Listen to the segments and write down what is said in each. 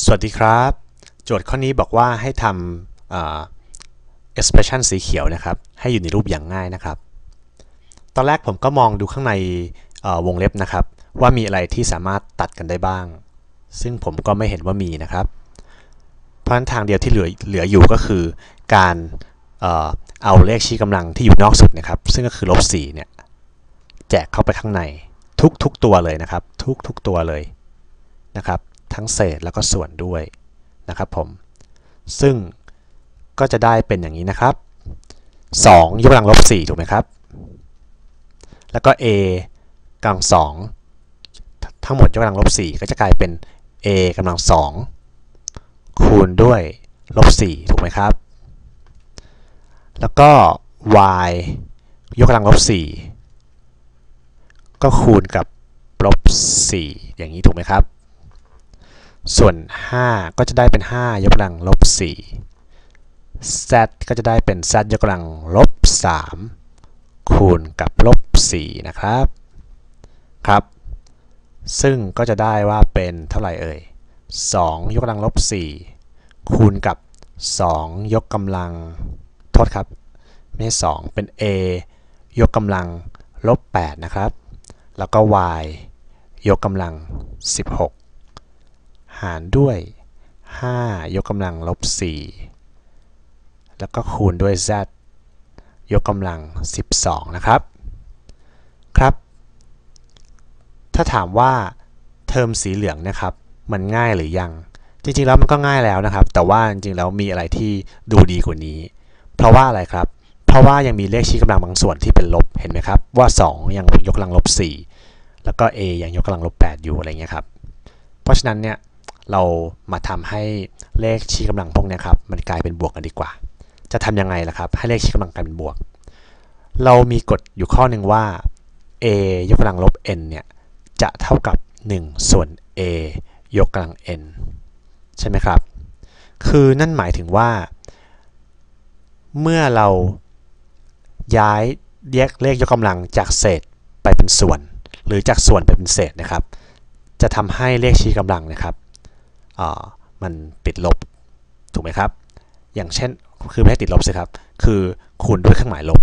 สวัสดีครับ โจทย์ข้อนี้บอกว่าให้ทำ expression สีเขียวนะครับ ให้อยู่ในรูปอย่างง่ายนะครับ ตอนแรกผมก็มองดูข้างในวงเล็บนะครับ ว่ามีอะไรที่สามารถตัดกันได้บ้าง ซึ่งผมก็ไม่เห็นว่ามีนะครับ เพราะฉะนั้นทางเดียวที่เหลือเหลืออยู่ก็คือการเออเอาเลขชี้กำลังที่อยู่นอกสุดนะครับ ซึ่งก็คือลบ4เนี่ยแจกเข้าไปข้างในทุกทุกตัวเลยนะครับ ทุกทุกตัวเลยนะครับ ทั้งเศษแล้วก็ส่วนด้วยนะครับผม ซึ่งก็จะได้เป็นอย่างนี้นะครับ 2 ยกกำลังลบ 4 ถูกไหมครับ แล้วก็ a กำลัง 2 ทั้งหมดยกกำลังลบ 4 ก็จะกลายเป็น a กำลัง 2 คูณด้วยลบ 4 ถูกไหมครับ แล้วก็ y ยกกำลังลบ 4 ก็คูณกับลบ 4 อย่างนี้ถูกไหมครับ ส่วน 5 ก็จะได้เป็น 5 ยกกำลังลบ 4 z ก็จะได้เป็น z ยกกำลังลบ 3 คูณกับลบ 4 นะครับ ครับ ซึ่งก็จะได้ว่าเป็นเท่าไหร่เอ่ย 2 ยกกำลังลบ 4 คูณกับ 2 ยกกำลัง โทษครับ ไม่ใช่2เป็น a ยกกำลังลบ 8 นะครับ แล้วก็ y ยกกำลัง 16 หารด้วย 5 ยกกำลังลบ 4 แล้วก็คูณด้วย z ยกกำลัง 12 นะครับ ครับ ถ้าถามว่าเทอมสีเหลืองนะครับ มันง่ายหรือยัง จริงๆแล้วมันก็ง่ายแล้วนะครับ แต่ว่าจริงๆแล้วมีอะไรที่ดูดีกว่านี้ เพราะว่าอะไรครับ เพราะว่ายังมีเลขชี้กำลังบางส่วนที่เป็นลบ เห็นไหมครับ ว่า 2 ยังยกกำลังลบ 4 แล้วก็ a ยังยกกำลังลบ 8 อยู่อะไรเงี้ยครับ เพราะฉะนั้นเนี่ย เรามาทำให้เลขชี้กำลังพวกนี้ครับมันกลายเป็นบวกกันดีกว่า จะทำยังไงล่ะครับ ให้เลขชี้กำลังกลายเป็นบวก เรามีกฎอยู่ข้อหนึ่งว่า a ยกกำลังลบ n เนี่ยจะเท่ากับ 1 ส่วน a ยกกำลัง n ใช่ไหมครับ คือนั่นหมายถึงว่า เมื่อเราย้ายแยกเลขยกกำลังจากเศษไปเป็นส่วน หรือจากส่วนไปเป็นเศษนะครับ จะทำให้เลขชี้กำลังนะครับ มันติดลบถูกไหมครับ อย่างเช่นคือไม่ให้ติดลบสิครับ คือคูณด้วยเครื่องหมายลบ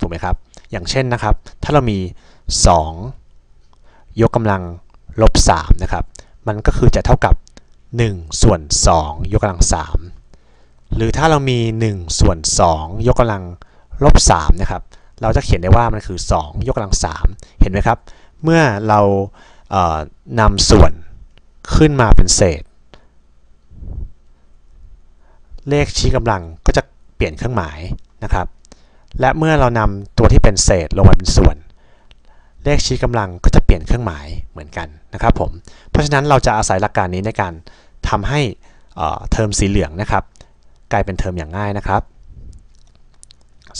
ถูกไหมครับ อย่างเช่นนะครับ ถ้าเรามี 2 ยกกำลังลบ3นะครับ มันก็คือจะเท่ากับ 1 ส่วน 2 ยกกำลัง 3 หรือถ้าเรามี 1 ส่วน 2 ยกกำลังลบ3นะครับ เราจะเขียนได้ว่ามันคือ 2 ยกกำลัง 3 เห็นไหมครับ เมื่อเราเนำส่วนขึ้นมาเป็นเศษ เลขชี้กำลังก็จะเปลี่ยนเครื่องหมายนะครับ และเมื่อเรานำตัวที่เป็นเศษลงมาเป็นส่วน เลขชี้กำลังก็จะเปลี่ยนเครื่องหมายเหมือนกันนะครับผม เพราะฉะนั้นเราจะอาศัยหลักการนี้ในการทำให้เทอมสีเหลืองนะครับ กลายเป็นเทอมอย่างง่ายนะครับ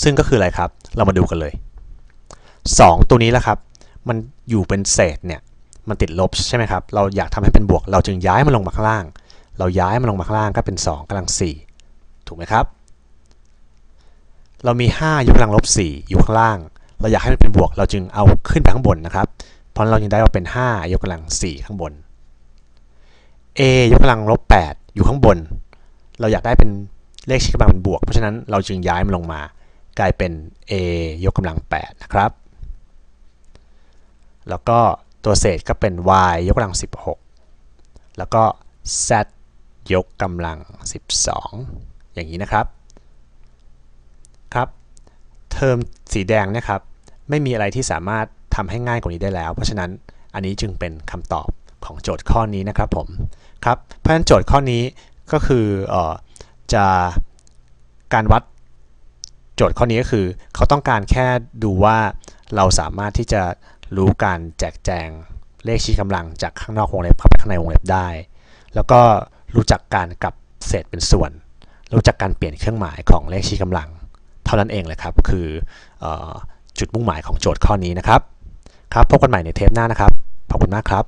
ซึ่งก็คืออะไรครับ เรามาดูกันเลย 2 ตัวนี้แหละครับ มันอยู่เป็นเศษเนี่ยมันติดลบใช่ไหมครับ เราอยากทำให้เป็นบวก เราจึงย้ายมันลงมาข้างล่าง เราย้ายมันลงมาข้างล่างก็เป็น 2กำลัง 4 ถูกไหมครับ เรามี 5 ยกกำลังลบ 4 อยู่ข้างล่าง เราอยากให้มันเป็นบวก เราจึงเอาขึ้นไปข้างบนนะครับ เพราะเราจึงได้ว่าเป็น 5 ยกกำลัง 4 ข้างบน a ยกกำลังลบ 8 อยู่ข้างบน เราอยากได้เป็นเลขชี้กำลังเป็นบวก เพราะฉะนั้นเราจึงย้ายมันลงมา กลายเป็น a ยกกำลัง 8 นะครับ แล้วก็ตัวเศษก็เป็น y ยกกำลัง 16 แล้วก็ z ยกกำลัง 12 อย่างนี้นะครับ ครับ เทอมสีแดงนะครับ ไม่มีอะไรที่สามารถทำให้ง่ายกว่านี้ได้แล้ว เพราะฉะนั้นอันนี้จึงเป็นคำตอบของโจทย์ข้อนี้นะครับผม ครับ เพราะฉะนั้นโจทย์ข้อนี้ก็คืออจะการวัดโจทย์ข้อนี้ก็คือ เขาต้องการแค่ดูว่าเราสามารถที่จะรู้การแจกแจงเลขชี้กำลังจากข้างนอกวงเล็บเข้าไปข้างในวงเล็บได้ แล้วก็รู้จักการกลับเศษเป็นส่วน รู้จักการเปลี่ยนเครื่องหมายของเลขชี้กำลัง เท่านั้นเองเลยครับคืออจุดมุ่งหมายของโจทย์ข้อนี้นะครับ ครับพบกันใหม่ในเทปหน้านะครับ ขอบคุณมากครับ